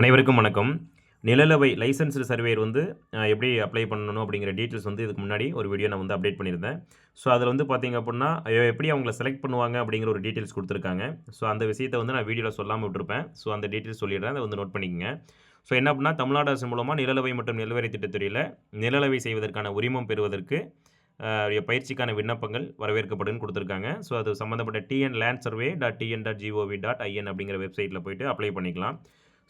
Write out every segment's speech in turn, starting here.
அனைவருக்கும் வணக்கம். நிலலவை licensed surveyor வந்து எப்படி அப்ளை பண்ணணும் அப்படிங்கிற டீட்டெயில்ஸ் வந்து இதுக்கு முன்னாடி ஒரு வீடியோ நான் வந்து அப்டேட் பண்ணியிருந்தேன். ஸோ அதில் வந்து பார்த்தீங்க அப்படின்னா எப்படி அவங்கள செலக்ட் பண்ணுவாங்க அப்படிங்கிற ஒரு டீட்டெயில்ஸ் கொடுத்துருக்காங்க. ஸோ அந்த விஷயத்தை வந்து நான் வீடியோவில் சொல்லாமல் விட்டுருப்பேன். ஸோ அந்த டீட்டெயில்ஸ் சொல்லிடுறேன். அதை வந்து நோட் பண்ணிக்கங்க. ஸோ என்ன அப்படின்னா தமிழ்நாடு அரசு மூலமாக நிலலவை மற்றும் நிலவரி திட்டத்துறையில் நிலலவை செய்வதற்கான உரிமம் பெறுவதற்கு பயிற்சிக்கான விண்ணப்பங்கள் வரவேற்கப்படுன்னு கொடுத்துருக்காங்க. ஸோ அது சம்மந்தப்பட்ட TN land survey dot TN dot GOV dot IN அப்படிங்கிற வெப்சைட்டில் போயிட்டு அப்ளை பண்ணிக்கலாம்.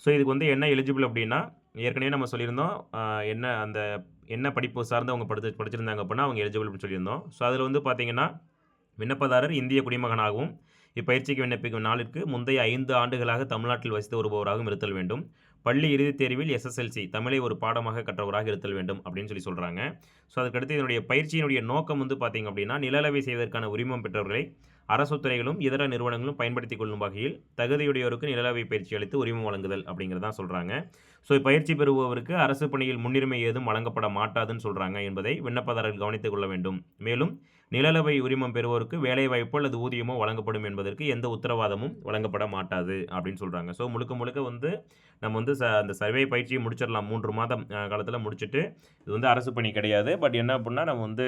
ஸோ இதுக்கு வந்து என்ன எலிஜிபிள் அப்படின்னா ஏற்கனவே நம்ம சொல்லியிருந்தோம் என்ன அந்த என்ன படிப்பு சார்ந்து அவங்க படித்து படிச்சிருந்தாங்க அப்படின்னா அவங்க எலிஜிபிள் அப்படின்னு சொல்லியிருந்தோம். ஸோ அதில் வந்து பார்த்தீங்கன்னா விண்ணப்பதாரர் இந்திய குடிமகனாகவும் இப்பயிற்சிக்கு விண்ணப்பிக்கும் நாளிற்கு முந்தைய ஐந்து ஆண்டுகளாக தமிழ்நாட்டில் வசித்து வருபவராகவும் இருத்தல் வேண்டும். பள்ளி இறுதித் தேர்வில் எஸ்எஸ்எல்சி தமிழை ஒரு பாடமாக கற்றவராக இருத்தல் வேண்டும் அப்படின்னு சொல்லி சொல்கிறாங்க ஸோ அதுக்கடுத்து இதனுடைய பயிற்சியினுடைய நோக்கம் வந்து பார்த்தீங்க அப்படின்னா நிலவை செய்வதற்கான உரிமம் பெற்றவர்களை அரசு துறைகளும் இதர நிறுவனங்களும் பயன்படுத்திக் கொள்ளும் வகையில் தகுதியுடையோருக்கு நிலவை பயிற்சி அளித்து உரிமம் வழங்குதல் அப்படிங்கிறதான் சொல்கிறாங்க ஸோ பயிற்சி பெறுபவருக்கு அரசு பணியில் முன்னுரிமை ஏதும் வழங்கப்பட மாட்டாதுன்னு சொல்கிறாங்க என்பதை விண்ணப்பதாரர்கள் கவனித்துக் கொள்ள வேண்டும். மேலும் நிலவை உரிமம் பெறுவோருக்கு வேலைவாய்ப்போ அல்லது ஊதியமோ வழங்கப்படும் என்பதற்கு எந்த உத்தரவாதமும் வழங்கப்பட மாட்டாது அப்படின்னு சொல்கிறாங்க ஸோ முழுக்க முழுக்க வந்து நம்ம வந்து ச அந்த சர்வே பயிற்சியை முடிச்சிடலாம். மூன்று மாதம் காலத்தில் முடிச்சுட்டு இது வந்து அரசு பணி கிடையாது. பட் என்ன அப்படின்னா நம்ம வந்து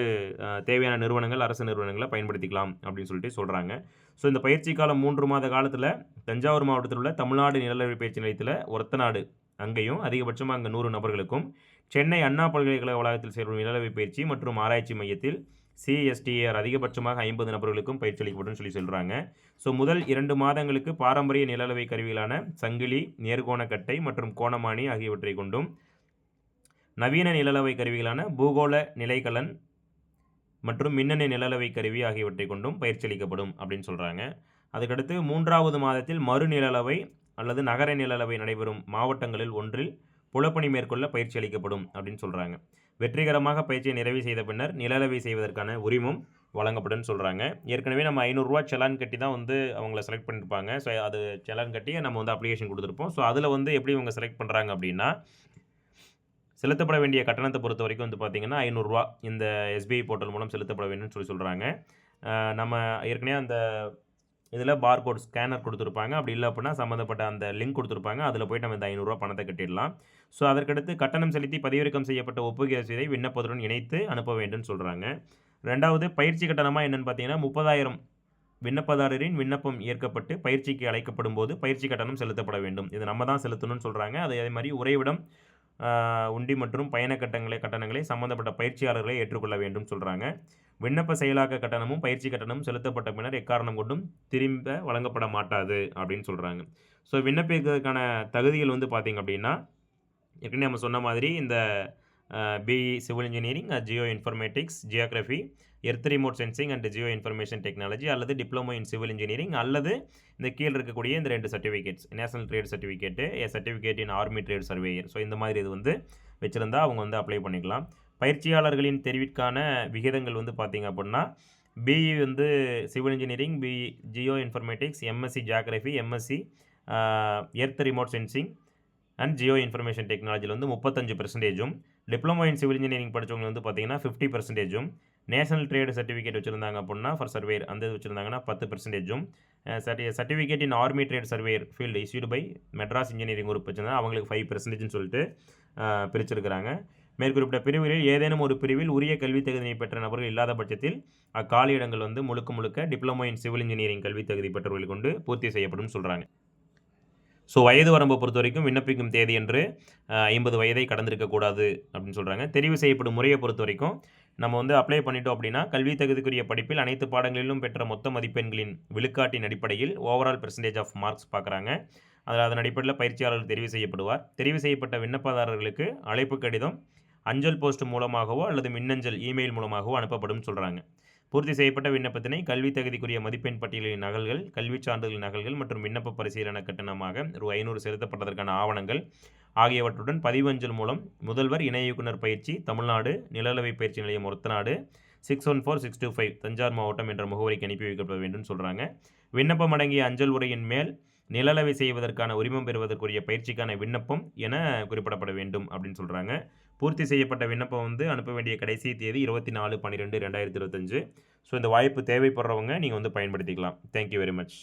தேவையான நிறுவனங்கள் அரசு நிறுவனங்களை பயன்படுத்திக்கலாம் அப்படின்னு சொல்லிட்டு சொல்கிறாங்க ஸோ இந்த பயிற்சி காலம் மூன்று மாத காலத்தில் தஞ்சாவூர் மாவட்டத்தில் உள்ள தமிழ்நாடு நிலவரி பயிற்சி நிலையத்தில் ஒரத்தநாடு அங்கேயும் அதிகபட்சமாக அங்கே நூறு நபர்களுக்கும் சென்னை அண்ணா பல்கலைக்கழக வளாகத்தில் செயல்படும் நிலவரி பயிற்சி மற்றும் ஆராய்ச்சி மையத்தில் சிஎஸ்டிஆர் அதிகபட்சமாக ஐம்பது நபர்களுக்கும் பயிற்சி அளிக்கப்படும் சொல்லி சொல்கிறாங்க ஸோ முதல் இரண்டு மாதங்களுக்கு பாரம்பரிய நிலளவை கருவிகளான சங்கிலி நேர்கோணக்கட்டை மற்றும் கோணமானி ஆகியவற்றை கொண்டும் நவீன நிலளவை கருவிகளான பூகோள நிலைக்கலன் மற்றும் மின்னணு நிழலவை கருவி ஆகியவற்றை கொண்டும் பயிற்சி அளிக்கப்படும் அப்படின்னு சொல்கிறாங்க அதுக்கடுத்து மூன்றாவது மாதத்தில் மறுநிழலவை அல்லது நகர நிழலவை நடைபெறும் மாவட்டங்களில் ஒன்றில் புலப்பணி மேற்கொள்ள பயிற்சி அளிக்கப்படும் அப்படின்னு சொல்கிறாங்க வெற்றிகரமாக பயிற்சியை நிறைவு செய்த பின்னர் நிழலவை செய்வதற்கான உரிமம் வழங்கப்படும்னு சொல்கிறாங்க ஏற்கனவே நம்ம ஐநூறுரூவா செலான் கட்டி தான் வந்து அவங்கள செலக்ட் பண்ணியிருப்பாங்க ஸோ அது செலான் கட்டி நம்ம வந்து அப்ளிகேஷன் கொடுத்துருப்போம். ஸோ அதில் வந்து எப்படி இவங்க செலக்ட் பண்ணுறாங்க அப்படின்னா செலுத்தப்பட வேண்டிய கட்டணத்தை பொறுத்த வரைக்கும் வந்து பார்த்தீங்கன்னா ஐநூறுரூவா இந்த எஸ்பிஐ போர்ட்டல் மூலம் செலுத்தப்பட வேண்டும்னு சொல்லி சொல்கிறாங்க நம்ம ஏற்கனவே அந்த இதில் பார்கோட் ஸ்கேனர் கொடுத்துருப்பாங்க. அப்படி இல்லை அப்படின்னா சம்மந்தப்பட்ட அந்த லிங்க் கொடுத்துருப்பாங்க. அதில் போய்ட்டு நம்ம இந்த ஐநூறுரூவா பணத்தை கட்டிடலாம். ஸோ அதற்கடுத்து கட்டணம் செலுத்தி பதிவிறக்கம் செய்யப்பட்ட ஒப்புகை ரசீதை விண்ணப்பத்துடன் இணைத்து அனுப்ப வேண்டும்னு சொல்கிறாங்க ரெண்டாவது பயிற்சி கட்டணமாக என்னென்னு பார்த்தீங்கன்னா முப்பதாயிரம் விண்ணப்பதாரரின் விண்ணப்பம் ஏற்கப்பட்டு பயிற்சிக்கு அழைக்கப்படும் போது பயிற்சி கட்டணம் செலுத்தப்பட வேண்டும். இது நம்ம தான் செலுத்தணும்னு சொல்கிறாங்க அதே மாதிரி உறைவிடம் உண்டி மற்றும் பயண கட்டங்களை கட்டணங்களை சம்பந்தப்பட்ட பயிற்சியாளர்களை ஏற்றுக்கொள்ள வேண்டும் சொல்கிறாங்க விண்ணப்ப செயலாக்க கட்டணமும் பயிற்சி கட்டணமும் செலுத்தப்பட்ட பின்னர் எக்காரணம் கொண்டும் திரும்ப வழங்கப்பட மாட்டாது அப்படின்னு சொல்கிறாங்க ஸோ விண்ணப்பிக்கிறதுக்கான தகுதிகள் வந்து பார்த்திங்க அப்படின்னா ஏற்கனவே நம்ம சொன்ன மாதிரி இந்த BE civil engineering geo informatics geography earth remote sensing and geo information technology அல்லது டிப்ளமோ இன் சிவில் இன்ஜினியரிங் அல்லது இந்த கீழ் இருக்கக்கூடிய இந்த ரெண்டு certificates national trade certificate a certificate in army trade surveyor. So இந்த மாதிரி இது வந்து வச்சுருந்தா அவங்க வந்து அப்ளை பண்ணிக்கலாம். பயிற்சியாளர்களின் தெரிவிற்கான விகிதங்கள் வந்து பார்த்திங்க அப்படின்னா பிஇ வந்து civil engineering BE geo informatics MSc geography MSc earth remote sensing and geo information டெக்னாலஜியில் வந்து முப்பத்தஞ்சு பெர்சன்டேஜும் டிப்ளமோ இன் சிவில் இன்ஜினியரிங் படித்தவங்க வந்து பார்த்தீங்கன்னா ஃபிஃப்டி பர்சன்டேஜும் நேஷனல் ட்ரேட் சர்டிஃபிகேட் வச்சுருந்தாங்க அப்படின்னா ஃபார் சர்வேர் அந்த இது வச்சுருந்தாங்கன்னா பத்து பர்சன்டேஜும் சர்டி certificate in army trade surveyor field issued by Madras engineering group வச்சுருந்தா அவங்களுக்கு ஃபைவ் பர்சன்டேஜ்னு சொல்லிட்டு பிரிச்சிருக்கிறாங்க. மேற்குறிப்பிட்ட பிரிவுகளில் ஏதேனும் ஒரு பிரிவில் உரிய கல்வித் தகுதியை பெற்ற நபர்கள் இல்லாத பட்சத்தில் அக்காலியிடங்கள் வந்து முழுக்க முழுக்க டிப்ளமோ இன் சிவில் இன்ஜினியரிங் கல்வித் தகுதி பெற்றவர்கள் கொண்டு பூர்த்தி செய்யப்படும் சொல்கிறாங்க ஸோ வயது வரம்பை பொறுத்த வரைக்கும் விண்ணப்பிக்கும் தேதி என்று ஐம்பது வயதை கடந்திருக்கக்கூடாது அப்படின்னு சொல்கிறாங்க தெரிவு செய்யப்படும் முறையை பொறுத்த வரைக்கும் நம்ம வந்து அப்ளை பண்ணிட்டோம் அப்படின்னா கல்வி தகுதிக்குரிய படிப்பில் அனைத்து பாடங்களிலும் பெற்ற மொத்த மதிப்பெண்களின் விழுக்காட்டின் அடிப்படையில் ஓவரால் பெர்சன்டேஜ் ஆஃப் மார்க்ஸ் பார்க்குறாங்க. அதில் அதன் அடிப்படையில் பயிற்சியாளர்கள் தெரிவு செய்யப்படுவார். தெரிவு செய்யப்பட்ட விண்ணப்பதாரர்களுக்கு அழைப்பு கடிதம் அஞ்சல் போஸ்ட் மூலமாகவோ அல்லது மின்னஞ்சல் இமெயில் மூலமாகவோ அனுப்பப்படும் சொல்கிறாங்க பூர்த்தி செய்யப்பட்ட விண்ணப்பத்தினை கல்வி தகுதிக்குரிய மதிப்பெண் பட்டியலின் நகல்கள் கல்விச் சான்றிதழ் நகல்கள் மற்றும் விண்ணப்ப பரிசீலன கட்டணமாக ரூ. ஐநூறு செலுத்தப்பட்டதற்கான ஆவணங்கள் ஆகியவற்றுடன் பதிவஞ்சல் மூலம் முதல்வர் இணை இயக்குனர் பயிற்சி தமிழ்நாடு நிலளவை பயிற்சி நிலையம் Orathanadu six one four six two five Thanjavur மாவட்டம் என்ற முகவரிக்கு அனுப்பி வைக்கப்பட வேண்டும் சொல்கிறாங்க விண்ணப்பம் அடங்கிய அஞ்சல் உரையின் மேல் நிலளவை செய்வதற்கான உரிமம் பெறுவதற்குரிய பயிற்சிக்கான விண்ணப்பம் என குறிப்பிடப்பட வேண்டும் அப்படின்னு சொல்கிறாங்க பூர்த்தி செய்யப்பட்ட விண்ணப்பம் வந்து அனுப்ப வேண்டிய கடைசி தேதி இருபத்தி நாலு பன்னிரெண்டு ரெண்டாயிரத்தி இருபத்தஞ்சு. ஸோ இந்த வாய்ப்பு தேவைப்படுறவங்க நீங்கள் வந்து பயன்படுத்திக்கலாம். Thank you very much